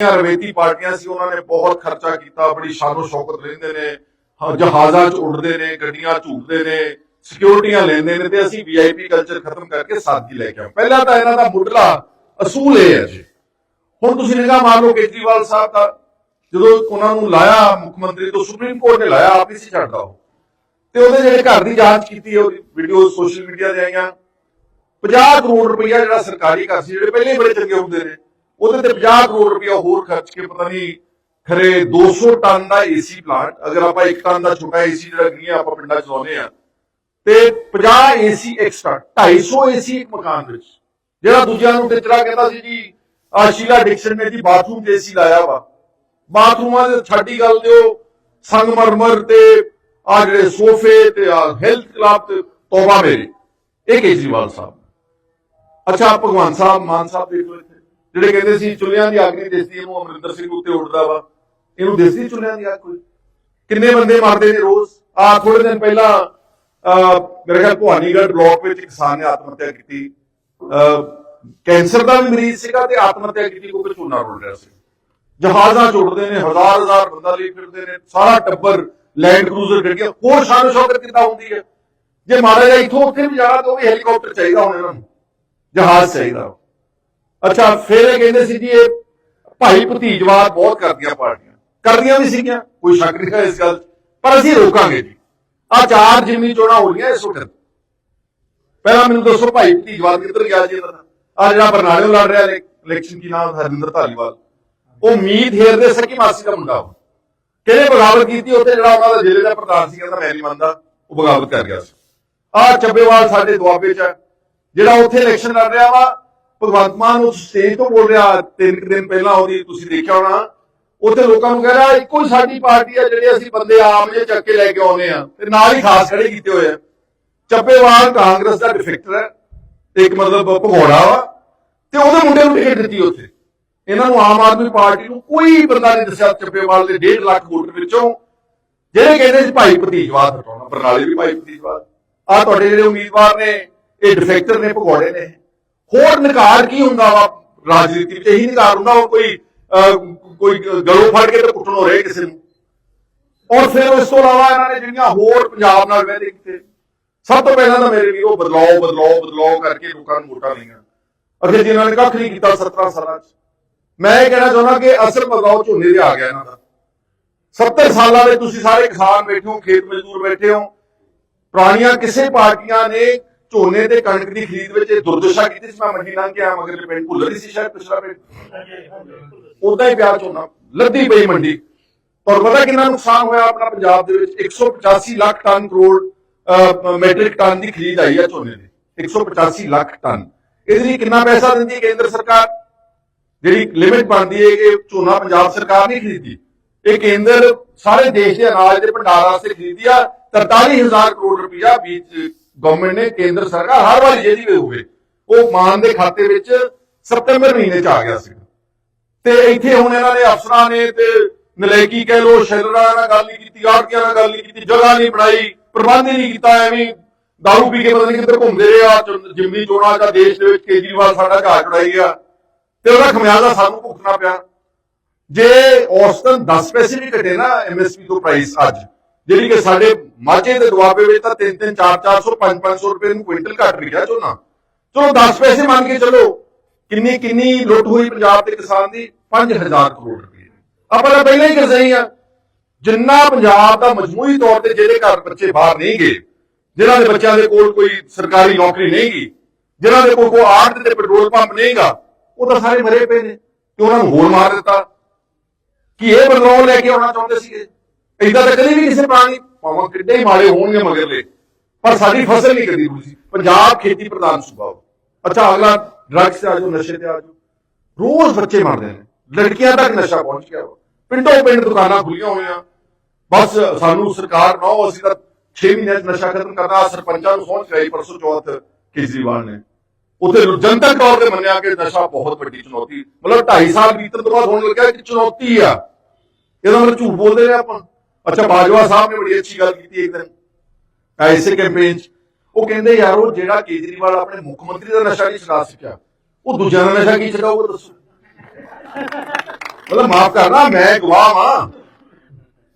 ਜਿਹੜੀਆਂ ਰਵੇਤੀ ਪਾਰਟੀਆਂ ਸੀ, ਉਹਨਾਂ ਨੇ ਬਹੁਤ ਖਰਚਾ ਕੀਤਾ ਬੜੀ ਸ਼ਾਨੋ ਸ਼ੌਕਤ ਰਹਿੰਦੇ ਨੇ ਜਹਾਜ਼ਾਂ 'ਚ ਉੱਡਦੇ ਨੇ, ਗੱਡੀਆਂ ਝੂਟਦੇ ਨੇ, ਸਿਕਿਉਰਿਟੀਆਂ ਲੈਂਦੇ ਨੇ ਤੇ ਅਸੀਂ ਵੀਆਈਪੀ ਕਲਚਰ ਖਤਮ ਕਰਕੇ ਸਾਦਗੀ ਲੈ ਕੇ ਆਏ। ਪਹਿਲਾਂ ਤਾਂ ਇਹਨਾਂ ਦਾ ਮੁੱਢਲਾ ਅਸੂਲ ਇਹ ਹੈ ਜੀ। ਹੁਣ ਤੁਸੀਂ ਨਿਗਾਹ ਮਾਰ ਲਓ ਕੇਜਰੀਵਾਲ ਸਾਹਿਬ ਦਾ, ਜਦੋਂ ਉਹਨਾਂ ਨੂੰ ਲਾਇਆ ਮੁੱਖ ਮੰਤਰੀ ਤੋਂ ਸੁਪਰੀਮ ਕੋਰਟ ਨੇ ਲਾਇਆ, ਆਪ ਹੀ ਸੀ ਛੱਡਦਾ ਉਹ। ਤੇ ਉਹਦੇ ਜਿਹੜੇ ਘਰ ਦੀ ਜਾਂਚ ਕੀਤੀ ਹੈ ਉਹਦੀ ਵੀਡੀਓ ਸੋਸ਼ਲ ਮੀਡੀਆ ਤੇ ਆਈਆਂ। 50 ਕਰੋੜ ਰੁਪਈਆ ਜਿਹੜਾ ਸਰਕਾਰੀ ਘਰ ਸੀ, ਜਿਹੜੇ ਪਹਿਲੇ ਹੀ ਬੜੇ ਚੰਗੇ ਹੁੰਦੇ ਨੇ। ਉਹਦੇ ਤੇ 50 ਕਰੋੜ ਰੁਪਇਆ ਹੋਰ ਖਰਚ ਕੇ ਪਤਾ ਨਹੀਂ ਖਰੇ 200 ਟਨ ਦਾ ਏਸੀ ਪਲਾਂਟ ਅਗਰ ਆਪਾਂ 1 ਟਨ ਦਾ ਛੋਟਾ ਏਸੀ ਜਿਹੜਾ ਗੀਆਂ ਆਪਾਂ ਪਿੰਡਾਂ ਚ ਲਾਉਂਦੇ ਆ ਤੇ 50 ਏਸੀ ਐਕਸਟਰਾ 250 ਏਸੀ ਇੱਕ ਮਕਾਨ ਵਿੱਚ। ਜਿਹੜਾ ਦੂਜਿਆਂ ਨੂੰ ਟਿਚੜਾ ਕਹਿੰਦਾ ਸੀ ਜੀ ਆ ਸ਼ੀਲਾ ਡਿਕਸ਼ਨ ਨੇ ਜੀ ਬਾਥਰੂਮ ਤੇ ਏਸੀ ਲਾਇਆ ਵਾ। ਬਾਥਰੂਮਾਂ ਦੇ ਛੱਡੀ ਗੱਲ ਦਿਓ ਸੰਗਮਰਮਰ ਤੇ ਆ ਜਿਹੜੇ ਸੋਫੇ ਤੇ ਆ ਹੈਲਥ ਕਲੱਬ ਤੇ ਤੋਬਾ ਮੇਰੀ। ਇਹ ਕੇਜਰੀਵਾਲ ਸਾਹਿਬ। ਅੱਛਾ, ਭਗਵਾਨ ਸਾਹਿਬ, ਮਾਨ ਸਾਹਿਬ ਦੇਖ ਲਓ ਜਿਹੜੇ ਕਹਿੰਦੇ ਸੀ ਚੁੱਲ੍ਹਿਆਂ ਦੀ ਅੱਗ ਨਹੀਂ ਦਿਸਦੀ ਇਹਨੂੰ ਅਮਰਿੰਦਰ ਸਿੰਘ ਉੱਤੇ ਉੱਡਦਾ ਵਾ। ਇਹਨੂੰ ਦਿਸਦੀ ਚੁੱਲ੍ਹਿਆਂ ਦੀ ਅੱਗ ਕੋਈ? ਕਿੰਨੇ ਬੰਦੇ ਮਰਦੇ ਨੇ ਰੋਜ਼? ਆ ਥੋੜੇ ਦਿਨ ਪਹਿਲਾਂ ਮੇਰੇ ਖਿਆਲ ਭਵਾਨੀਗੜ੍ਹ ਬਲਾਕ ਵਿੱਚ ਕਿਸਾਨ ਨੇ ਆਤਮ ਹੱਤਿਆ ਕੀਤੀ। ਅਹ, ਕੈਂਸਰ ਦਾ ਵੀ ਮਰੀਜ਼ ਸੀਗਾ ਤੇ ਆਤਮ ਹੱਤਿਆ ਕੀਤੀ ਕਿਉਂਕਿ ਝੋਨਾ ਰੁੜ ਰਿਹਾ ਸੀ। ਜਹਾਜ਼ਾਂ ਚੁੱਟਦੇ ਨੇ ਹਜ਼ਾਰ ਹਜ਼ਾਰ ਬੰਦਾ ਲਈ ਫਿਰਦੇ ਨੇ ਸਾਰਾ ਟੱਬਰ ਲੈਂਡ ਕਰੂਜ਼ਰ ਗੱਡੀਆਂ ਹੋਰ ਸ਼ਾਨ ਸ਼ੌਕਤ ਕਿੱਦਾਂ ਹੁੰਦੀ ਹੈ? ਜੇ ਮਾਰਾ ਜਾ ਇੱਥੋਂ ਉੱਥੇ ਵੀ ਜਾਣਾ ਤਾਂ ਉਹ ਵੀ ਹੈਲੀਕਾਪਟਰ ਚਾਹੀਦਾ ਹੁਣ ਇਹਨਾਂ ਨੂੰ। ਜਹਾਜ਼ ਚਾਹੀਦਾ। ਅੱਛਾ ਫਿਰ ਇਹ ਕਹਿੰਦੇ ਸੀ ਜੀ ਇਹ ਭਾਈ ਭਤੀਜਵਾਦ ਬਹੁਤ ਕਰਦੀਆਂ ਪਾਰਟੀਆਂ। ਕਰਦੀਆਂ ਵੀ ਸੀਗੀਆਂ ਕੋਈ ਸ਼ੱਕ ਨਹੀਂ ਹੈ ਇਸ ਗੱਲ ਪਰ ਅਸੀਂ ਰੋਕਾਂਗੇ ਜੀ। ਆ ਚਾਰ ਜਿਮਨੀ ਚੋਣਾਂ ਹੋ ਰਹੀਆਂ ਇਸ ਵਕਤ। ਪਹਿਲਾਂ ਮੈਨੂੰ ਦੱਸੋ ਭਾਈ ਭਤੀਜਵਾਦ ਕਿੱਧਰ ਗਿਆ ਜੀ ਇਹਨਾਂ ਦਾ ਆ ਜਿਹੜਾ ਬਰਨਾਲੇ ਲੜ ਰਿਹਾ ਇਲੈਕਸ਼ਨ ਕੀ ਨਾਮ ਹਰਵਿੰਦਰ ਧਾਲੀਵਾਲ। ਉਹ ਮੀਤ ਹੇਰ ਦੇ ਸਕੀ ਮਾਸੀ ਦਾ ਮੁੰਡਾ ਉਹ। ਕਿਹਨੇ ਬਗਾਵਤ ਕੀਤੀ? ਉੱਥੇ ਜਿਹੜਾ ਉਹਨਾਂ ਦਾ ਜ਼ਿਲ੍ਹੇ ਦਾ ਪ੍ਰਧਾਨ ਸੀ ਕਹਿੰਦਾ ਮੈਂ ਨਹੀਂ ਮੰਨਦਾ ਉਹ ਬਗਾਵਤ ਕਰ ਗਿਆ ਸੀ। ਆ ਚੱਬੇਵਾਲ ਸਾਡੇ ਦੁਆਬੇ ਚ ਹੈ, ਜਿਹੜਾ ਉੱਥੇ ਇਲੈਕਸ਼ਨ ਲੜ ਰਿਹਾ ਵਾ ਭਗਵੰਤ ਮਾਨ ਉਸ ਸਟੇਜ ਤੋਂ ਬੋਲ ਰਿਹਾ, ਤਿੰਨ ਕੁ ਦਿਨ ਪਹਿਲਾਂ ਉਹਦੀ ਤੁਸੀਂ ਦੇਖਿਆ ਹੋਣਾ, ਉੱਥੇ ਲੋਕਾਂ ਨੂੰ ਕਹਿ ਰਿਹਾ, ਇੱਕੋ ਹੀ ਸਾਡੀ ਪਾਰਟੀ ਆ ਜਿਹੜੇ ਅਸੀਂ ਬੰਦੇ ਆਮ ਜੇ ਚੱਕ ਕੇ ਲੈ ਕੇ ਆਉਨੇ ਆ, ਤੇ ਨਾਲ ਹੀ ਖਾਸ ਖੜੇ ਕੀਤੇ ਹੋਏ ਆ। ਚੱਬੇਵਾਲ ਕਾਂਗਰਸ ਦਾ ਡਿਫੈਕਟਰ ਹੈ, ਤੇ ਇੱਕ ਮਤਲਬ ਭਗੌੜਾ ਵਾ, ਤੇ ਉਹਦੇ ਮੁੰਡੇ ਨੂੰ ਟਿਕਟ ਦਿੱਤੀ ਉੱਥੇ। ਇਹਨਾਂ ਨੂੰ ਆਮ ਆਦਮੀ ਪਾਰਟੀ ਨੂੰ ਕੋਈ ਬੰਦਾ ਨਹੀਂ ਦੱਸਿਆ ਚੱਪੇਵਾਲ ਦੇ 1.5 ਲੱਖ ਵੋਟਰ ਵਿੱਚੋਂ। ਜਿਹੜੇ ਕਹਿੰਦੇ ਸੀ ਭਾਈ ਭਤੀਜਵਾਦ ਹਟਾਉਣਾ, ਬਰਨਾਲੇ ਵੀ ਭਾਈ ਭਤੀਜਵਾਦ ਆ ਤੁਹਾਡੇ ਜਿਹੜੇ ਉਮੀਦਵਾਰ ਨੇ, ਇਹ ਡਿਫੈਕਟਰ ਨੇ, ਭਗੌੜੇ ਨੇ। ਹੋਰ ਨਕਾਰ ਕੀ ਹੁੰਦਾ ਵਾ? ਰਾਜਨੀਤੀ ਇਹੀ ਨਿਕਾਰ ਹੁੰਦਾ ਉਹ ਕੋਈ ਕੋਈ ਗਲੋਂ ਫੜ ਕੇ ਤੇ ਕੁੱਟਣ ਰਹੇ ਕਿਸੇ ਨੂੰ। ਔਰ ਫਿਰ ਉਸ ਤੋਂ ਇਲਾਵਾ ਇਹਨਾਂ ਨੇ ਜਿਹੜੀਆਂ ਹੋਰ ਪੰਜਾਬ ਨਾਲ ਵੈਦੇ ਕੀਤੇ, ਸਭ ਤੋਂ ਪਹਿਲਾਂ ਤਾਂ ਮੇਰੇ ਵੀਰੋ ਬਦਲਾਓ ਬਦਲਾਓ ਬਦਲਾਓ ਕਰਕੇ ਲੋਕਾਂ ਨੂੰ ਵੋਟਾਂ ਲਈਆਂ ਅਖੇ ਜੀ ਇਹਨਾਂ ਨੇ ਕੱਖ ਨਹੀਂ ਕੀਤਾ 17 ਸਾਲਾਂ 'ਚ। ਮੈਂ ਇਹ ਕਹਿਣਾ ਚਾਹੁੰਦਾ ਕਿ ਅਸਲ ਬਦਲਾਓ ਝੋਨੇ ਦੇ ਆ ਗਿਆ ਇਹਨਾਂ ਦਾ। 70 ਸਾਲਾਂ ਦੇ ਤੁਸੀਂ ਸਾਰੇ ਕਿਸਾਨ ਬੈਠੇ ਹੋ, ਖੇਤ ਮਜ਼ਦੂਰ ਬੈਠੇ ਹੋ। ਪੁਰਾਣੀਆਂ ਕਿਸੇ ਪਾਰਟੀਆਂ ਨੇ ਝੋਨੇ ਤੇ ਕਣਕ ਦੀ ਖਰੀਦ ਵਿੱਚ ਇਹ ਦੁਰਦਸ਼ਾ ਕੀਤੀ ਸੀ, ਮੈਂ ਮੰਡੀ ਲੰਘ ਕੇ ਆਇਆ ਮਗਰਲੇ ਪਿੰਡ ਭੁੱਲਰ ਸੀ ਸ਼ਾਇਦ, ਪਿਛਲਾ ਪਿੰਡ। ਉਦਾਂ ਹੀ ਪਿਆ ਝੋਨਾ, ਲੱਦੀ ਪਈ ਮੰਡੀ। ਪਰ ਪਤਾ ਕਿੰਨਾ ਨੁਕਸਾਨ ਹੋਇਆ ਆਪਣਾ ਪੰਜਾਬ ਦੇ ਵਿੱਚ? 185 lakh ton crore metric ton ਦੀ ਖਰੀਦ ਆਈ ਹੈ ਝੋਨੇ ਦੀ। 185 ਲੱਖ ਟਨ। ਇਹਦੇ ਲਈ ਕਿੰਨਾ ਪੈਸਾ ਦਿੰਦੀ ਹੈ ਕੇਂਦਰ ਸਰਕਾਰ? ਜਿਹੜੀ ਲਿਮਿਟ ਬਣਦੀ ਹੈ ਕਿ ਝੋਨਾ ਪੰਜਾਬ ਸਰਕਾਰ ਨਹੀਂ ਖਰੀਦੀ ਇਹ ਕੇਂਦਰ ਸਾਰੇ ਦੇਸ਼ ਦੇ ਅਨਾਜ ਦੇ ਭੰਡਾਰ ਵਾਸਤੇ ਖਰੀਦੀ ਆ। 43000 ਕਰੋੜ ਰੁਪਇਆ ਬੀਜ ਗਵਰਨਮੈਂਟ ਨੇ ਕੇਂਦਰ ਸਰਕਾਰ ਹਰ ਵਾਰੀ ਜਿਹੜੀ ਵੀ ਹੋਵੇ, ਉਹ ਮਾਨ ਦੇ ਖਾਤੇ ਵਿੱਚ ਸਤੰਬਰ ਮਹੀਨੇ ਚ ਆ ਗਿਆ ਸੀ। ਤੇ ਇੱਥੇ ਹੁਣ ਇਹਨਾਂ ਨੇ ਅਫਸਰਾਂ ਨੇ ਤੇ ਨਲੇਕੀ ਕਹਿ ਲੋ ਸ਼ੈਲਰਾਂ ਨਾਲ ਗੱਲ ਨਹੀਂ ਕੀਤੀ, ਆੜਤੀਆਂ ਨਾਲ ਗੱਲ ਨਹੀਂ ਕੀਤੀ, ਜਗ੍ਹਾ ਨਹੀਂ ਬਣਾਈ, ਪ੍ਰਬੰਧ ਹੀ ਨਹੀਂ ਕੀਤਾ, ਐਵੇਂ ਦਾਰੂ ਪੀ ਕੇ ਪਤਾ ਨਹੀਂ ਕਿੱਧਰ ਘੁੰਮਦੇ ਰਹੇ ਆ, ਚ- ਜਿਮਨੀ ਚੋਣਾਂ ਦਾ ਦੇਸ਼ ਦੇ ਵਿੱਚ ਕੇਜਰੀਵਾਲ ਸਾਡਾ ਘਾਟ ਚੜਾਈ ਗਿਆ ਤੇ ਉਹਦਾ ਖਮਿਆਜ਼ਾ ਸਾਨੂੰ ਭੁਗਤਣਾ ਪਿਆ। ਜੇ ਔਸਤਨ 10 ਪੈਸੇ ਵੀ ਘਟੇ ਨਾ ਐਮਐਸਪੀ ਤੋਂ ਪ੍ਰਾਈਸ ਅੱਜ ਜਿਹੜੀ ਕਿ ਸਾਡੇ ਮਾਝੇ ਦੇ ਦੁਆਬੇ ਵਿੱਚ ਤਾਂ 3 3 4 400 5 500 ਰੁਪਏ ਨੂੰ ਕੁਇੰਟਲ ਘਟ ਰਿਹਾ ਝੋਨਾ। ਚਲੋ 10 ਪੈਸੇ ਮੰਨ ਕੇ ਚਲੋ, ਕਿੰਨੀ ਕਿੰਨੀ ਲੁੱਟ ਹੋਈ ਪੰਜਾਬ ਦੇ ਕਿਸਾਨ ਦੀ? 5000 ਕਰੋੜ ਰੁਪਏ। ਆਪਾਂ ਤਾਂ ਪਹਿਲਾਂ ਹੀ ਕਰ ਆ ਜਿੰਨਾ ਪੰਜਾਬ ਦਾ ਮਜਮੂਈ ਤੌਰ ਤੇ ਜਿਹੜੇ ਘਰ ਬੱਚੇ ਬਾਹਰ ਨਹੀਂ ਗਏ, ਜਿਨ੍ਹਾਂ ਦੇ ਬੱਚਿਆਂ ਦੇ ਕੋਲ ਕੋਈ ਸਰਕਾਰੀ ਨੌਕਰੀ ਨਹੀਂ ਗਈ, ਜਿਨ੍ਹਾਂ ਦੇ ਕੋਲ ਕੋਈ ਆੜਤ ਤੇ ਪੈਟਰੋਲ ਪੰਪ ਨਹੀਂਗਾ ਉਹ ਤਾਂ ਸਾਰੇ ਮਰੇ ਪਏ ਨੇ। ਤੇ ਉਹਨਾਂ ਨੂੰ ਹੋਰ ਮਾਰ ਦਿੱਤਾ। ਕਿ ਇਹ ਬਦਲਾਅ ਲੈ ਕੇ ਆਉਣਾ ਚਾਹੁੰਦੇ ਸੀਗੇ? ਇਦਾਂ ਤਾਂ ਕਦੇ ਵੀ ਕਿਸੇ ਪ੍ਰਾਣੀ ਭਾਵੇਂ ਕਿੱਡੇ ਹੀ ਮਾੜੇ ਹੋਣਗੇ ਮਗਰਲੇ। ਪਰ ਸਾਡੀ ਫਸਲ ਨਹੀਂ ਕਦੀ ਰੁਕੀ ਪੰਜਾਬ ਖੇਤੀ ਪ੍ਰਧਾਨ ਸੂਬਾ ਅੱਛਾ, ਅਗਲਾ ਡਰੱਗਸ ਤੇ ਆ ਨਸ਼ੇ ਤੇ ਆ ਰੋਜ਼ ਬੱਚੇ ਮਰਦੇ ਨੇ। ਲੜਕੀਆਂ ਤੱਕ ਨਸ਼ਾ ਪਹੁੰਚ ਗਿਆ ਪਿੰਡੋਂ ਪਿੰਡ ਦੁਕਾਨਾਂ ਖੁੱਲੀਆਂ ਹੋਈਆਂ। ਬਸ ਸਾਨੂੰ ਸਰਕਾਰ ਨਾ, ਅਸੀਂ ਤਾਂ 6 ਮਹੀਨਿਆਂ 'ਚ ਨਸ਼ਾ ਖਤਮ ਕਰਨਾ ਸਰਪੰਚਾਂ ਨੂੰ ਸਹੁੰ ਚੁਕਾਈ ਪਰਸੋਂ ਚੌਥ ਕੇਜਰੀਵਾਲ ਨੇ। ਉੱਥੇ ਜਨਤਕ ਤੌਰ ਤੇ ਮੰਨਿਆ ਕਿ ਨਸ਼ਾ ਬਹੁਤ ਵੱਡੀ ਚੁਣੌਤੀ। ਮਤਲਬ 2.5 ਸਾਲ ਬੀਤਣ ਤੋਂ ਬਾਅਦ ਹੋਣ ਲੱਗਿਆ ਕਿ ਚੁਣੌਤੀ ਆ। ਇਹਦਾ ਮਤਲਬ ਝੂਠ ਬੋਲਦੇ ਨੇ ਆਪਾਂ। ਅੱਛਾ ਬਾਜਵਾ ਸਾਹਿਬ ਨੇ ਬੜੀ ਅੱਛੀ ਗੱਲ ਕੀਤੀ ਇੱਕ ਦਿਨ ਐਸੇ ਕੈਂਪੇਨ 'ਚ। ਉਹ ਕਹਿੰਦੇ ਯਾਰ ਉਹ ਜਿਹੜਾ ਕੇਜਰੀਵਾਲ ਆਪਣੇ ਮੁੱਖ ਮੰਤਰੀ ਦਾ ਨਸ਼ਾ ਨਹੀਂ ਛਡਾ ਸਕਿਆ ਉਹ ਦੂਜਿਆਂ ਦਾ ਨਸ਼ਾ ਕੀ ਛਡਾਊਗਾ ਦੱਸੋ? ਮਤਲਬ ਮਾਫ ਕਰਨਾ ਮੈਂ ਗਵਾਹ ਹਾਂ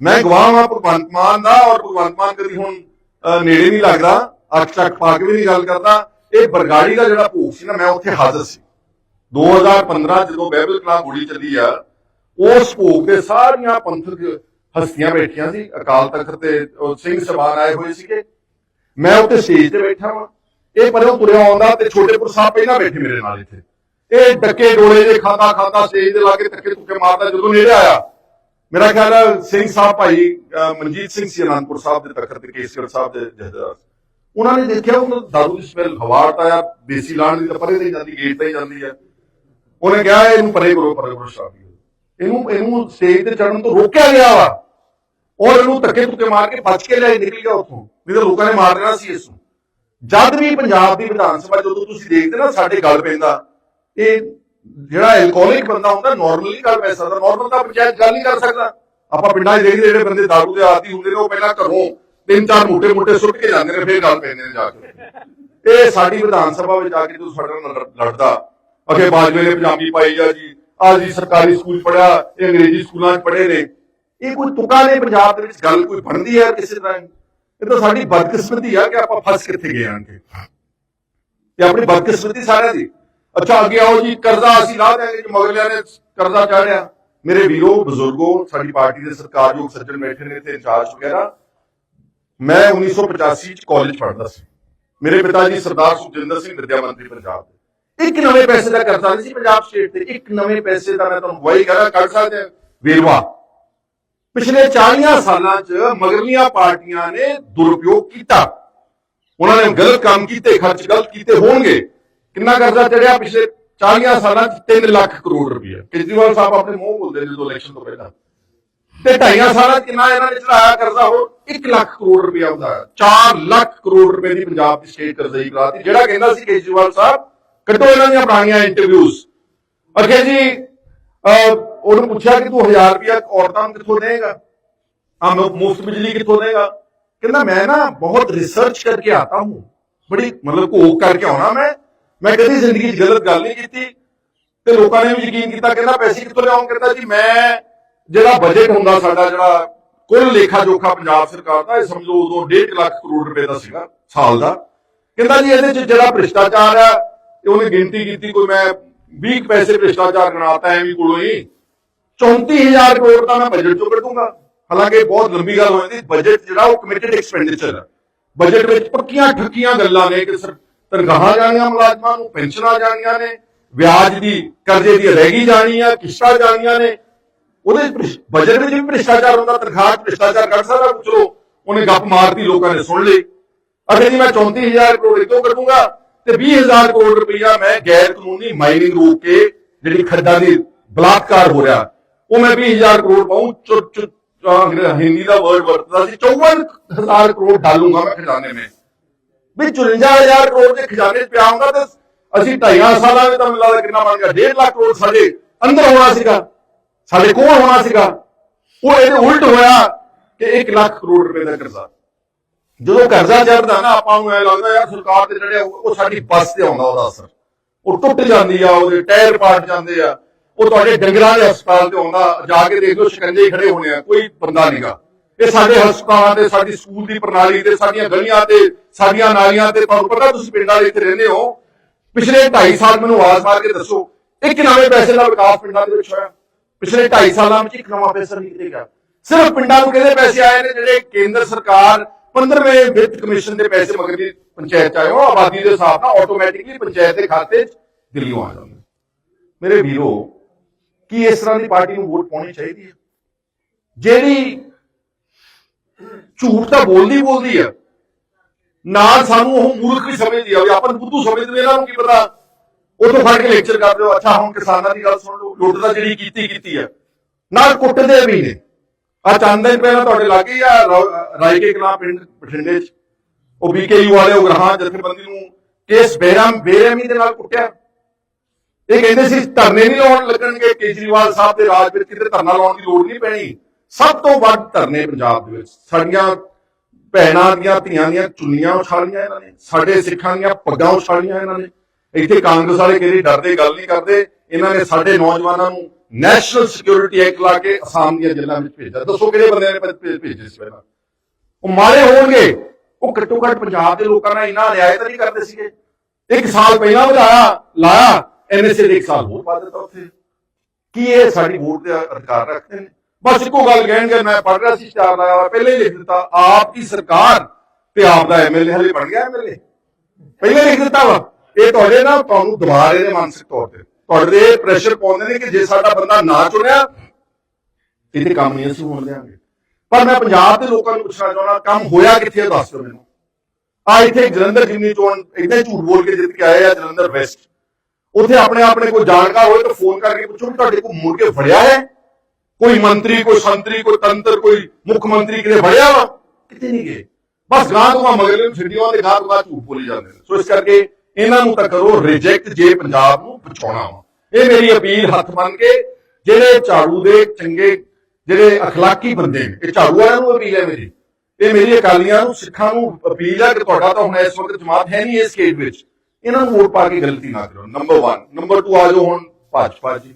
ਮੈਂ ਗਵਾਹ ਹਾਂ ਭਗਵੰਤ ਮਾਨ ਦਾ ਔਰ ਭਗਵੰਤ ਮਾਨ ਕਦੀ ਹੁਣ ਨੇੜੇ ਨਹੀਂ ਲੱਗਦਾ ਅੱਖ ਚੱਕ ਪਾ ਕੇ ਵੀ ਨਹੀਂ ਗੱਲ ਕਰਦਾ। ਇਹ ਬਰਗਾੜੀ ਦਾ ਜਿਹੜਾ ਭੋਗ ਸੀ ਨਾ ਮੈਂ ਉੱਥੇ ਹਾਜ਼ਰ ਸੀ। 2015 ਜਦੋਂ ਬਾਈਬਲ ਕਲਾਸ ਗੋਲੀ ਚੱਲੀ ਆ ਉਸ ਭੋਗ ਦੇ ਸਾਰੀਆਂ ਪੰਥਕ ਹਸਤੀਆਂ ਬੈਠੀਆਂ ਸੀ ਅਕਾਲ ਤਖਤ ਤੇ ਉਹ ਸਿੰਘ ਸਭਾਨ ਆਏ ਹੋਏ ਸੀਗੇ। ਮੈਂ ਉੱਤੇ ਸਟੇਜ ਤੇ ਬੈਠਾ ਵਾਂ। ਇਹ ਪਰੋਂ ਤੁਰਿਆ ਆਉਂਦਾ ਤੇ ਛੋਟੇਪੁਰ ਸਾਹਿਬ ਪਹਿਲਾਂ ਬੈਠੇ ਮੇਰੇ ਨਾਲ ਇੱਥੇ। ਇਹ ਡੱਕੇ ਡੋਲੇ ਜੇ ਖਾਂਦਾ ਖਾਂਦਾ ਸਟੇਜ ਦੇ ਲਾਗੇ ਧੱਕੇ ਧੁੱਕੇ ਮਾਰਦਾ ਜਦੋਂ ਨੇੜੇ ਆਇਆ। ਮੇਰਾ ਖਿਆਲ ਹੈ ਸਿੰਘ ਸਾਹਿਬ ਭਾਈ ਮਨਜੀਤ ਸਿੰਘ ਸੀ ਅਨੰਦਪੁਰ ਸਾਹਿਬ ਦੇ ਤਖਤ ਤੇ ਕੇਸਗੜ੍ਹ ਸਾਹਿਬ ਦੇ ਜਥੇਦਾਰ ਉਹਨਾਂ ਨੇ ਦੇਖਿਆ ਉਹਨਾਂ ਦਾ ਦਾਰੂ ਦੀ ਸਮੈਲ ਹਵਾਟ ਆਇਆ ਦੇਸੀ ਲਾਣ ਦੀ ਤਾਂ ਪਰੇ ਤੇ ਹੀ ਜਾਂਦੀ ਗੇਟ ਤੇ ਹੀ ਜਾਂਦੀ ਹੈ ਉਹਨੇ ਕਿਹਾ ਇਹਨੂੰ ਪਰੇ ਕਰੋ ਪਰੇ ਕਰੋ ਸ਼ਰਾਬੀ ਇਹਨੂੰ ਇਹਨੂੰ ਸਟੇਜ ਤੇ ਚੜਨ ਤੋਂ ਰੋਕਿਆ ਗਿਆ ਵਾ। ਔਰ ਇਹਨੂੰ ਧੱਕੇ ਧੁੱਕੇ ਮਾਰ ਕੇ ਬਚ ਕੇ ਲੈ ਨਿਕਲ ਗਿਆ ਉੱਥੋਂ। ਨਹੀਂ ਤਾਂ ਲੋਕਾਂ ਨੇ ਮਾਰ ਦੇਣਾ ਸੀ ਇਸ ਨੂੰ ਜਦ ਵੀ ਪੰਜਾਬ ਦੀ ਵਿਧਾਨ ਸਭਾ, ਜਦੋਂ ਤੁਸੀਂ ਦੇਖਦੇ ਨਾ ਸਾਡੇ ਗੱਲ ਪੈਂਦਾ, ਇਹ ਜਿਹੜਾ ਐਲਕੋਹਲਿਕ ਬੰਦਾ ਹੁੰਦਾ ਨਾਰਮਲੀ ਗੱਲ ਪੈ ਸਕਦਾ। ਨਾਰਮਲ ਤਾਂ ਪੰਚਾਇਤ ਗੱਲ ਨਹੀਂ ਕਰ ਸਕਦਾ। ਆਪਾਂ ਪਿੰਡਾਂ 'ਚ ਦੇਖਦੇ ਜਿਹੜੇ ਬੰਦੇ ਦਾਰੂ ਦੇ ਆਦੀ ਹੁੰਦੇ ਨੇ, ਉਹ ਪਹਿਲਾਂ ਘਰੋਂ ਤਿੰਨ ਚਾਰ ਮੋਟੇ ਮੋਟੇ ਸੁੱਟ ਕੇ ਜਾਂਦੇ ਨੇ, ਫਿਰ ਗੱਲ ਪੈਂਦੇ ਨੇ ਜਾ ਕੇ। ਇਹ ਸਾਡੀ ਵਿਧਾਨ ਸਭਾ ਵਿੱਚ ਜਾ ਕੇ ਜਦੋਂ ਸਾਡੇ ਨਾਲ ਲੜਦਾ ਅਖੇ ਬਾਜਵੇ ਨੇ ਪਜਾਮੀ ਪਾਈ ਆ ਜੀ ਆ ਜੀ ਸਰਕਾਰੀ ਸਕੂਲ ਪੜਿਆ ਇਹ ਅੰਗਰੇਜ਼ੀ ਸਕੂਲਾਂ 'ਚ ਪੜ੍ਹੇ ਨੇ। ਇਹ ਕੋਈ ਤੁਕਾਂ ਨੇ ਪੰਜਾਬ ਦੇ ਵਿੱਚ, ਗੱਲ ਕੋਈ ਬਣਦੀ ਹੈ ਕਿਸੇ ਤਰ੍ਹਾਂ ਇਹ ਤਾਂ ਸਾਡੀ ਬਦਕਿਸਮਤੀ ਆ ਕਿ ਆਪਾਂ ਫਸ ਕਿੱਥੇ ਗਏ ਆਂ ਕਿ ਤੇ ਆਪਣੀ ਬਦਕਿਸਮਤੀ ਸਾਰਿਆਂ ਦੀ। ਅੱਛਾ, ਅੱਗੇ ਆਓ ਜੀ, ਕਰਜ਼ਾ ਅਸੀਂ ਲਾ ਦਿਆਂਗੇ ਜੀ ਮਗਰਲਿਆਂ ਨੇ, ਕਰਜ਼ਾ ਚਾੜਿਆ ਮੇਰੇ ਵੀਰੋ, ਬਜ਼ੁਰਗੋ, ਸਾਡੀ ਪਾਰਟੀ ਦੇ ਸਰਕਾਰਯੋਗ ਸੱਜਣ ਬੈਠੇ ਨੇ ਤੇ ਇੰਚਾਰਜ ਵਗੈਰਾ। ਮੈਂ 1985 ਚ ਕਾਲਜ ਪੜ੍ਹਦਾ ਸੀ। ਮੇਰੇ ਪਿਤਾ ਜੀ ਸਰਦਾਰ ਸੁਖਜਿੰਦਰ ਸਿੰਘ, ਵਿਦਿਆ ਮੰਤਰੀ ਪੰਜਾਬ ਦੇ। ਇੱਕ ਨਵੇਂ ਪੈਸੇ ਦਾ ਕਰਜ਼ਾ ਨਹੀਂ ਸੀ ਪੰਜਾਬ ਸਟੇਟ ਤੇ। ਇੱਕ ਨਵੇਂ ਪੈਸੇ ਦਾ ਮੈਂ ਤੁਹਾਨੂੰ ਗਵਾਹੀ ਕਰਾਂ ਕੱਢ ਸਕਦੇ ਵੇਰਵਾ, ਪਿਛਲੇ 40 ਸਾਲਾਂ 'ਚ ਮਗਰਲੀਆਂ ਪਾਰਟੀਆਂ ਨੇ ਦੁਰਉਪਯੋਗ ਕੀਤਾ। ਉਹਨਾਂ ਨੇ ਗਲਤ ਕੰਮ ਕੀਤੇ, ਖਰਚ ਗਲਤ ਕੀਤੇ ਹੋਣਗੇ। ਕਿੰਨਾ ਕਰਜ਼ਾ ਚੜਿਆ ਪਿਛਲੇ 40 ਸਾਲਾਂ 'ਚ? 3 ਲੱਖ ਕਰੋੜ ਰੁਪਏ ਕੇਜਰੀਵਾਲ ਸਾਹਿਬ ਆਪਣੇ ਮੂੰਹ ਬੋਲਦੇ ਨੇ ਜਦੋਂ ਇਲੈਕਸ਼ਨ ਤੋਂ ਪਹਿਲਾਂ। ਤੇ ਢਾਈਆਂ ਸਾਲਾਂ ਕਿੰਨਾ ਇਹਨਾਂ ਨੇ ਚੜਾਇਆ ਕਰਜ਼ਾ? ਉਹ 1 ਲੱਖ ਕਰੋੜ ਰੁਪਏ ਆਉਂਦਾ 4 ਲੱਖ ਕਰੋੜ ਰੁਪਏ ਦੀ ਪੰਜਾਬ ਦੀ ਸਟੇਟ ਕਰਜ਼ਈ ਕਰਾਤੀ। ਜਿਹੜਾ ਕਹਿੰਦਾ ਸੀ ਕੇਜਰੀਵਾਲ ਸਾਹਿਬ ਕੱਢੋ ਇਹਨਾਂ ਦੀਆਂ ਪੁਰਾਣੀਆਂ ਇੰਟਰਵਿਊਜ਼ ਅਖੇ ਜੀ ਉਹਨੂੰ ਪੁੱਛਿਆ ਕਿ ਤੂੰ 1000 ਰੁਪਇਆ ਔਰਤਾਂ ਨੂੰ ਕਿੱਥੋਂ ਦੇਗਾ ਆ ਮੁਫਤ ਬਿਜਲੀ ਕਿੱਥੋਂ ਦੇਗਾ ਕਹਿੰਦਾ, ਮੈਂ ਨਾ ਬਹੁਤ ਰਿਸਰਚ ਕਰਕੇ ਆਤਾ ਹੂੰ। ਬੜੀ, ਮਤਲਬ ਘੋਖ ਕਰਕੇ ਆਉਣਾ ਮੈਂ। ਮੈਂ ਕਦੀ ਜ਼ਿੰਦਗੀ 'ਚ ਗਲਤ ਗੱਲ ਨਹੀਂ ਕੀਤੀ। ਤੇ ਲੋਕਾਂ ਨੇ ਵੀ ਯਕੀਨ ਕੀਤਾ, ਕਹਿੰਦਾ, ਪੈਸੇ ਕਿੱਥੋਂ ਲਿਆਉਂ? ਕਹਿੰਦਾ ਜੀ, ਮੈਂ ਜਿਹੜਾ ਬਜਟ ਹੁੰਦਾ ਸਾਡਾ, ਜਿਹੜਾ ਕੁੱਲ ਲੇਖਾ ਜੋਖਾ ਪੰਜਾਬ ਸਰਕਾਰ ਦਾ, ਇਹ ਸਮਝੋ ਉਦੋਂ 1.5 ਲੱਖ ਕਰੋੜ ਰੁਪਏ ਦਾ ਸੀਗਾ, ਸਾਲ ਦਾ। ਕਹਿੰਦਾ ਜੀ, ਇਹਦੇ 'ਚ ਜਿਹੜਾ ਭ੍ਰਿਸ਼ਟਾਚਾਰ ਆ ਇਹ ਉਹਨੇ ਗਿਣਤੀ ਕੀਤੀ, ਕੋਈ ਮੈਂ 20 ਕੁ ਪੈਸੇ ਭ੍ਰਿਸ਼ਟਾਚਾਰ ਗਣਾਤਾ ਐਵੇਂ ਕੋਲੋਂ ਹੀ। 34000 ਕਰੋੜ ਦਾ ਮੈਂ ਬਜਟ ਚੋਂ ਕੱਢੂੰਗਾ। ਹਾਲਾਂਕਿ ਬਹੁਤ ਲੰਬੀ ਗੱਲ ਹੋ ਜਾਂਦੀ ਬਜਟ ਜਿਹੜਾ ਉਹ ਕਮਿਟਡ ਐਕਸਪੈਂਡੀਚਰ ਹੈ ਬਜਟ ਵਿੱਚ ਪੱਕੀਆਂ ਠੱਕੀਆਂ ਗੱਲਾਂ ਨੇ ਕਿ ਤਨਖਾਹਾਂ ਜਾਣੀਆਂ ਮੁਲਾਜ਼ਮਾਂ ਨੂੰ, ਪੈਨਸ਼ਨਾਂ ਜਾਣੀਆਂ ਨੇ, ਵਿਆਜ ਦੀ, ਕਰਜ਼ੇ ਦੀ ਅਦਾਇਗੀ ਜਾਣੀ ਆ, ਕਿਸ਼ਤਾਂ ਜਾਣੀਆਂ ਨੇ। ਉਹਦੇ ਬਜਟ ਵਿੱਚ ਵੀ ਭ੍ਰਿਸ਼ਟਾਚਾਰ ਹੁੰਦਾ, ਤਨਖਾਹ 'ਚ ਭ੍ਰਿਸ਼ਟਾਚਾਰ ਕਰ ਸਕਦਾ ਚਲੋ ਉਹਨੇ ਗੱਪ ਮਾਰਤੀ ਲੋਕਾਂ ਨੇ ਸੁਣ ਲਈ। ਅਗੇ ਜੀ ਮੈਂ 34000 ਕਰੋੜ ਇਤੋਂ ਕੱਢੂੰਗਾ? ਤੇ 20000 ਕਰੋੜ ਰੁਪਇਆ ਮੈਂ ਗੈਰ ਕਾਨੂੰਨੀ ਮਾਈਨਿੰਗ ਰੋਕ ਕੇ ਜਿਹੜੀ ਖੱਡਾਂ ਦੀ ਬਲਾਤਕਾਰ ਹੋ ਰਿਹਾ, ਉਹ ਮੈਂ 20000 ਕਰੋੜ ਪਾਉਂ ਚੁ ਹਿੰਦੀ ਦਾ ਵਰਡ ਵਰਤਦਾ ਸੀ 54000 ਕਰੋੜ ਡਾਲੂੰਗਾ ਮੈਂ ਖਜ਼ਾਨੇ ਵਿੱਚ ਵੀ 54000 ਕਰੋੜ ਦੇ ਖਜ਼ਾਨੇ 'ਚ ਪਿਆ ਹੁੰਦਾ ਤੇ ਅਸੀਂ ਢਾਈਆਂ ਸਾਲਾਂ ਵਿੱਚ ਤਾਂ ਮੈਨੂੰ ਕਿੰਨਾ ਬਣ ਗਿਆ 1.5 ਲੱਖ ਕਰੋੜ ਸਾਡੇ ਅੰਦਰ ਹੋਣਾ ਸੀਗਾ, ਸਾਡੇ ਕੋਲ ਹੋਣਾ ਸੀਗਾ। ਉਹ ਇਹਦੇ ਉਲਟ ਹੋਇਆ ਕਿ 1 ਲੱਖ ਕਰੋੜ ਰੁਪਏ ਦਾ ਕਰਜ਼ਾ। ਜਦੋਂ ਕਰਜ਼ਾ ਚੜਦਾ ਨਾ ਆਪਾਂ ਨੂੰ ਐ ਲੱਗਦਾ ਯਾਰ ਸਰਕਾਰ ਤੇ ਚੜਿਆ ਉਹ ਸਾਡੀ ਬੱਸ ਤੇ ਆਉਂਦਾ ਉਹਦਾ ਅਸਰ। ਉਹ ਟੁੱਟ ਜਾਂਦੀ ਆ ਉਹਦੇ ਟਾਇਰ ਪਾਟ ਜਾਂਦੇ ਆ। ਉਹ ਤੁਹਾਡੇ ਡੰਗਰਾਂ ਦੇ ਹਸਪਤਾਲ ਤੇ ਆਉਂਦਾ ਜਾ ਕੇ ਦੇਖ ਲਓ ਸ਼ਿਕੰਜੇ ਖੜੇ ਹੋਣੇ ਆ ਕੋਈ ਬੰਦਾ ਨਹੀਂਗਾ ਇਹ ਸਾਡੇ ਹਸਪਤਾਲਾਂ ਤੇ ਸਾਡੀ ਸਕੂਲ ਦੀ ਪ੍ਰਣਾਲੀ ਤੇ ਸਾਡੀਆਂ ਗਲੀਆਂ ਤੇ ਸਾਡੀਆਂ ਨਾਲੀਆਂ ਤੇ ਤੁਹਾਨੂੰ ਪਤਾ ਤੁਸੀਂ ਪਿੰਡਾਂ ਦੇ ਇੱਥੇ ਰਹਿੰਦੇ ਹੋ। ਪਿਛਲੇ 2.5 ਸਾਲ ਮੈਨੂੰ ਆਵਾਜ਼ ਮਾਰ ਕੇ ਦੱਸੋ ਇੱਕ ਨਵੇਂ ਪੈਸੇ ਦਾ ਵਿਕਾਸ ਪਿੰਡਾਂ ਦੇ ਵਿੱਚ ਹੋਇਆ। ਪਿਛਲੇ 2.5 ਸਾਲਾਂ ਵਿੱਚ ਇੱਕ ਨਵਾਂ ਪੈਸਾ ਨਹੀਂ ਕਿਤੇਗਾ ਸਿਰਫ ਪਿੰਡਾਂ ਨੂੰ ਕਿਹਦੇ ਪੈਸੇ ਆਏ ਨੇ ਜਿਹੜੇ ਕੇਂਦਰ ਸਰਕਾਰ 15ਵੇਂ ਵਿੱਤ ਕਮਿਸ਼ਨ ਦੇ ਪੈਸੇ ਮਗਰ ਦੀ ਪੰਚਾਇਤ ਚ ਆਏ ਹੋ ਆਬਾਦੀ ਦੇ ਹਿਸਾਬ ਨਾਲ ਆਟੋਮੈਟਿਕਲੀ ਪੰਚਾਇਤ ਦੇ ਖਾਤੇ 'ਚ ਦਿੱਲੀੋਂ ਆ ਜਾਂਦੇ ਮੇਰੇ ਵੀਰੋ, ਕੀ ਇਸ ਤਰ੍ਹਾਂ ਦੀ ਪਾਰਟੀ ਨੂੰ ਵੋਟ ਪਾਉਣੀ ਚਾਹੀਦੀ ਹੈ? ਜਿਹੜੀ ਝੂਠ ਤਾਂ ਬੋਲਦੀ ਬੋਲਦੀ ਆ ਨਾਲ ਸਾਨੂੰ ਉਹ ਮੂਰਖ ਵੀ ਸਮਝਦੀ ਆ ਵੀ ਆਪਾਂ ਨੂੰ ਬੁੱਧੂ ਸਮਝਦੇ ਇਹਨਾਂ ਨੂੰ ਕੀ ਪਤਾ? ਉਦੋਂ ਫੜ ਕੇ ਲੈਕਚਰ ਕਰ ਦਿਓ ਅੱਛਾ, ਹੁਣ ਕਿਸਾਨਾਂ ਦੀ ਗੱਲ ਸੁਣ ਲਓ, ਲੁੱਟ ਤਾਂ ਜਿਹੜੀ ਕੀਤੀ ਕੀਤੀ ਆ ਨਾਲ ਕੁੱਟਦੇ ਵੀ ਨੇ। ਆ ਚੰਦ ਦਿਨ ਪਹਿਲਾਂ ਤੁਹਾਡੇ ਲਾਗੇ ਆ ਰਾਇਕੇ ਕਲਾਂ ਪਿੰਡ, ਬਠਿੰਡੇ ਚ। ਉਹ ਬੀਕੇਯੂ ਵਾਲੇ ਉਗਰਾਹਾਂ ਜਥੇਬੰਦੀ ਨੂੰ ਕੇਸ ਬੇਰਮ ਬੇਰਮੀ ਦੇ ਨਾਲ ਕੁੱਟਿਆ। ਇਹ ਕਹਿੰਦੇ ਸੀ, ਧਰਨੇ ਨਹੀਂ ਲਾਉਣ ਲੱਗਣਗੇ, ਕੇਜਰੀਵਾਲ ਸਾਹਿਬ ਦੇ ਰਾਜ ਵਿੱਚ ਕਿਤੇ ਧਰਨਾ ਲਾਉਣ ਦੀ ਲੋੜ ਨਹੀਂ ਪੈਣੀ। ਸਭ ਤੋਂ ਵੱਧ ਧਰਨੇ ਪੰਜਾਬ ਦੇ ਵਿੱਚ। ਸਾਡੀਆਂ ਭੈਣਾਂ ਦੀਆਂ, ਧੀਆਂ ਦੀਆਂ ਚੁੰਨੀਆਂ ਉਛਾਲੀਆਂ ਇਹਨਾਂ ਨੇ। ਸਾਡੇ ਸਿੱਖਾਂ ਦੀਆਂ ਪੱਗਾਂ ਉਛਾਲੀਆਂ ਇਹਨਾਂ ਨੇ। ਇੱਥੇ ਕਾਂਗਰਸ ਵਾਲੇ ਕਿਹੜੀ ਡਰਦੇ, ਗੱਲ ਨਹੀਂ ਕਰਦੇ। ਇਹਨਾਂ ਨੇ ਸਾਡੇ ਨੌਜਵਾਨਾਂ ਨੂੰ ਨੈਸ਼ਨਲ ਸਿਕਿਉਰਿਟੀ ਐਕਟ ਲਾ ਕੇ ਅਸਾਮ ਦੀਆਂ ਜੇਲ੍ਹਾਂ ਵਿੱਚ ਭੇਜਿਆ। ਦੱਸੋ ਕਿਹੜੇ ਬੰਦੇ ਨੇ ਭੇਜੇ ਸੀ ਪਹਿਲਾਂ? ਉਹ ਮਾਰੇ ਹੋਣਗੇ। ਉਹ ਘੱਟੋ ਘੱਟ ਪੰਜਾਬ ਦੇ ਲੋਕਾਂ ਨਾਲ ਇੰਨਾ ਰਿਆਇਤ ਨਹੀਂ ਕਰਦੇ ਸੀਗੇ। ਇੱਕ ਸਾਲ ਪਹਿਲਾਂ ਵਧਾਇਆ, ਲਾਇਆ, ਐਨਐਸਏ ਦੇ ਇੱਕ ਸਾਲ ਹੋਰ ਪਾ ਦਿੱਤਾ ਉੱਥੇ। ਕੀ ਇਹ ਸਾਡੀ ਵੋਟ ਦੇ ਅਧਿਕਾਰ ਰੱਖਦੇ ਨੇ? ਬਸ ਇੱਕੋ ਗੱਲ ਕਹਿਣਗੇ, ਮੈਂ ਪੜ ਰਿਹਾ ਸੀ ਸਟਾਰ ਲਾਇਆ ਪਹਿਲੇ ਹੀ ਲਿਖ ਦਿੱਤਾ, ਆਪ ਦੀ ਸਰਕਾਰ ਤੇ ਆਪ ਦਾ ਐਮਐਲਏ ਹਲੇ ਬਣ ਗਿਆ ਐਮਐਲਏ ਪਹਿਲੇ ਲਿਖ ਦਿੱਤਾ ਵਾ। ਇਹ ਤੁਹਾਡੇ ਨਾ ਤੁਹਾਨੂੰ ਦਬਾ ਰਹੇ ਨੇ ਮਾਨਸਿਕ ਤੌਰ ਤੇ। ਤੁਹਾਡੇ ਪ੍ਰੈਸ਼ਰ ਪਾਉਂਦੇ ਨੇ ਕਿ ਜੇ ਸਾਡਾ ਬੰਦਾ ਨਾ ਚੁਣਿਆ, ਇਹਦੇ ਕੰਮ ਨਹੀਂ ਅਸੀਂ ਹੋਣ ਦੇਵਾਂਗੇ ਪਰ ਮੈਂ ਪੰਜਾਬ ਦੇ ਲੋਕਾਂ ਨੂੰ ਪੁੱਛਣਾ ਚਾਹੁੰਦਾ, ਕੰਮ ਹੋਇਆ ਕਿੱਥੇ ਆ, ਦੱਸ ਦਿਓ ਮੈਨੂੰ। ਆ ਇੱਥੇ ਜਲੰਧਰ ਜਿੰਨੀ ਚੋਣ, ਇਦਾਂ ਹੀ ਝੂਠ ਬੋਲ ਕੇ ਜਿੱਤ ਕੇ ਆਏ ਆ ਜਲੰਧਰ ਵੈਸਟ। ਉੱਥੇ ਆਪਣੇ ਆਪਣੇ ਕੋਈ ਜਾਣਕਾਰ ਹੋਏ ਤਾਂ ਫੋਨ ਕਰਕੇ ਪੁੱਛੋ ਵੀ ਤੁਹਾਡੇ ਕੋਲ ਮੁੜ ਕੇ ਫੜਿਆ ਹੈ? ਕੋਈ ਮੰਤਰੀ, ਕੋਈ ਸੰਤਰੀ, ਕੋਈ ਤੰਤਰ, ਕੋਈ ਮੁੱਖ ਮੰਤਰੀ ਕਿਤੇ ਫੜਿਆ ਵਾ? ਕਿਤੇ ਨਹੀਂ ਗਏ। ਬਸ ਗਾਂ ਤੋਂ ਮਗਲੇ ਨੂੰ ਛੱਡੀਆਂ ਦੇ ਗਾਂ ਤੋਂ ਝੂਠ ਬੋਲੀ ਜਾਂਦੇ ਨੇ। ਸੋ ਇਸ ਕਰਕੇ ਇਹਨਾਂ ਨੂੰ ਤਾਂ ਕਰੋ ਰਿਜੈਕਟ ਜੇ ਪੰਜਾਬ ਨੂੰ ਬਚਾਉਣਾ ਵਾ। ਇਹ ਮੇਰੀ ਅਪੀਲ ਹੱਥ ਬੰਨ ਕੇ, ਜਿਹੜੇ ਝਾੜੂ ਦੇ ਚੰਗੇ, ਜਿਹੜੇ ਅਖਲਾਕੀ ਬੰਦੇ ਨੇ, ਇਹ ਝਾੜੂ ਵਾਲਿਆਂ ਨੂੰ ਅਪੀਲ ਹੈ ਮੇਰੀ। ਇਹ ਮੇਰੀ ਅਕਾਲੀਆਂ ਨੂੰ, ਸਿੱਖਾਂ ਨੂੰ ਅਪੀਲ ਹੈ ਕਿ ਤੁਹਾਡਾ ਤਾਂ ਹੁਣ ਇਸ ਵਕਤ ਜਮਾਤ ਹੈ ਨਹੀਂ ਇਸ ਖੇਡ ਵਿੱਚ। ਇਹਨਾਂ ਨੂੰ ਵੋਟ ਪਾ ਕੇ ਗਲਤੀ ਨਾ ਕਰੋ। ਨੰਬਰ 1 ਨੰਬਰ 2 ਆ ਜਾਓ ਹੁਣ ਭਾਜਪਾ ਜੀ।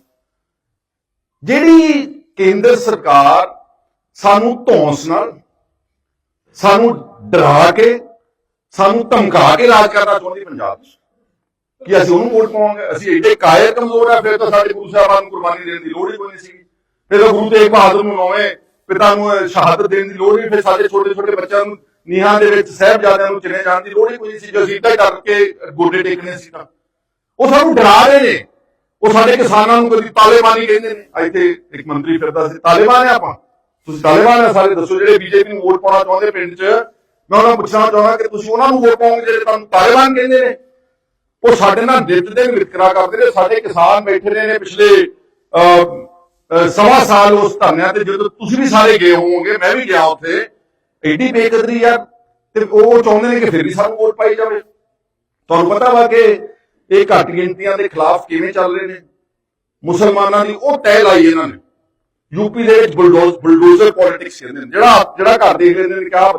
ਜਿਹੜੀ ਕੇਂਦਰ ਸਰਕਾਰ ਸਾਨੂੰ ਧੌਂਸ ਨਾਲ, ਸਾਨੂੰ ਡਰਾ ਕੇ, ਸਾਨੂੰ ਧਮਕਾ ਕੇ ਰਾਜ ਕਰਨਾ ਚਾਹੁੰਦੀ ਪੰਜਾਬ 'ਚ। ਕਿ ਅਸੀਂ ਉਹਨੂੰ ਵੋਟ ਪਾਵਾਂਗੇ? ਅਸੀਂ ਏਡੇ ਕਾਇਰ ਕਮਜ਼ੋਰ ਆ, ਫਿਰ ਤਾਂ ਸਾਡੇ ਗੁਰੂ ਸਾਹਿਬਾਨ ਨੂੰ ਕੁਰਬਾਨੀ ਦੇਣ ਦੀ ਲੋੜ ਹੀ ਕੋਈ ਨਹੀਂ ਸੀਗੀ। ਫਿਰ ਤਾਂ ਗੁਰੂ ਤੇਗ ਬਹਾਦਰ ਨੂੰ ਨੌਵੇਂ ਪਿਤਾ ਨੂੰ ਸ਼ਹਾਦਤ ਦੇਣ ਦੀ ਲੋੜ ਹੀ ਫਿਰ ਸਾਡੇ ਛੋਟੇ ਛੋਟੇ ਬੱਚਿਆਂ ਨੂੰ ਨੀਹਾਂ ਦੇ ਵਿੱਚ ਸਹਿਬਜ਼ਾਦਿਆਂ ਨੂੰ ਚਿਣੇ ਜਾਣ ਦੀ ਲੋੜ ਹੀ ਕੋਈ ਨਹੀਂ ਸੀ ਜੋ ਅਸੀਂ ਤਾਂ ਡਰ ਗੋਡੇ ਟੇਕਣੇ ਸੀ ਤਾਂ। ਉਹ ਸਾਨੂੰ ਡਰਾ ਰਹੇ ਨੇ। ਉਹ ਸਾਡੇ ਕਿਸਾਨਾਂ ਨੂੰ ਕਦੀ ਤਾਲਿਬਾਨੀ ਕਹਿੰਦੇ ਨੇ। ਆ ਇੱਥੇ ਇੱਕ ਮੰਤਰੀ ਫਿਰਦਾ ਸੀ, ਤਾਲਿਬਾਨ ਆ ਆਪਾਂ। ਤੁਸੀਂ ਤਾਲਿਬਾਨ ਆ ਸਾਰੇ, ਦੱਸੋ ਜਿਹੜੇ ਬੀਜੇਪੀ ਨੂੰ ਵੋਟ ਪਾਉਣਾ ਚਾਹੁੰਦੇ ਪਿੰਡ 'ਚ, ਮੈਂ ਉਹਨਾਂ ਨੂੰ ਪੁੱਛਣਾ ਚਾਹੁੰਦਾ ਕਿ ਤੁਸੀਂ ਉਹਨਾਂ ਨੂੰ ਵੋਟ ਪਾਓਗੇ ਜਿਹੜੇ ਤੁਹਾਨੂੰ ਤਾਲਿਬਾਨ ਕਹਿੰਦੇ ਨੇ? ਉਹ ਸਾਡੇ ਨਾਲ ਨਿੱਤ ਦੇ ਵਿਤਕਰਾ ਕਰਦੇ ਨੇ, ਸਾਡੇ ਕਿਸਾਨ ਬੈਠੇ ਰਹੇ ਨੇ ਪਿਛਲੇ ਸਵਾ ਸਾਲ ਉਸ ਧਰਨਿਆਂ ਤੇ ਜਦੋਂ ਤੁਸੀਂ ਵੀ ਸਾਰੇ ਗਏ ਹੋਵੋਗੇ, ਮੈਂ ਵੀ ਗਿਆ ਉੱਥੇ ਐਡੀ ਬੇਕਦਰੀ ਯਾਰ ਤੇ ਉਹ ਚਾਹੁੰਦੇ ਨੇ ਕਿ ਫਿਰ ਵੀ ਸਾਨੂੰ ਵੋਟ ਪਾਈ ਜਾਵੇ। ਤੁਹਾਨੂੰ ਪਤਾ ਵਾ ਕਿ ਇਹ ਘੱਟ ਗਿਣਤੀਆਂ ਦੇ ਖਿਲਾਫ ਕਿਵੇਂ ਚੱਲ ਰਹੇ ਨੇ? ਮੁਸਲਮਾਨਾਂ ਦੀ ਉਹ ਤਹਿ ਲਾਈ ਇਹਨਾਂ ਨੇ। ਯੂਪੀ ਦੇ ਵਿੱਚ ਬੁਲਡੋਜ਼ ਬੁਲਡੋਜ਼ਰ ਪੋਲਿਟਿਕਸ ਕਹਿੰਦੇ ਨੇ, ਜਿਹੜਾ ਜਿਹੜਾ ਘਰ ਦੇਖ ਰਹੇ ਨੇ ਕਿ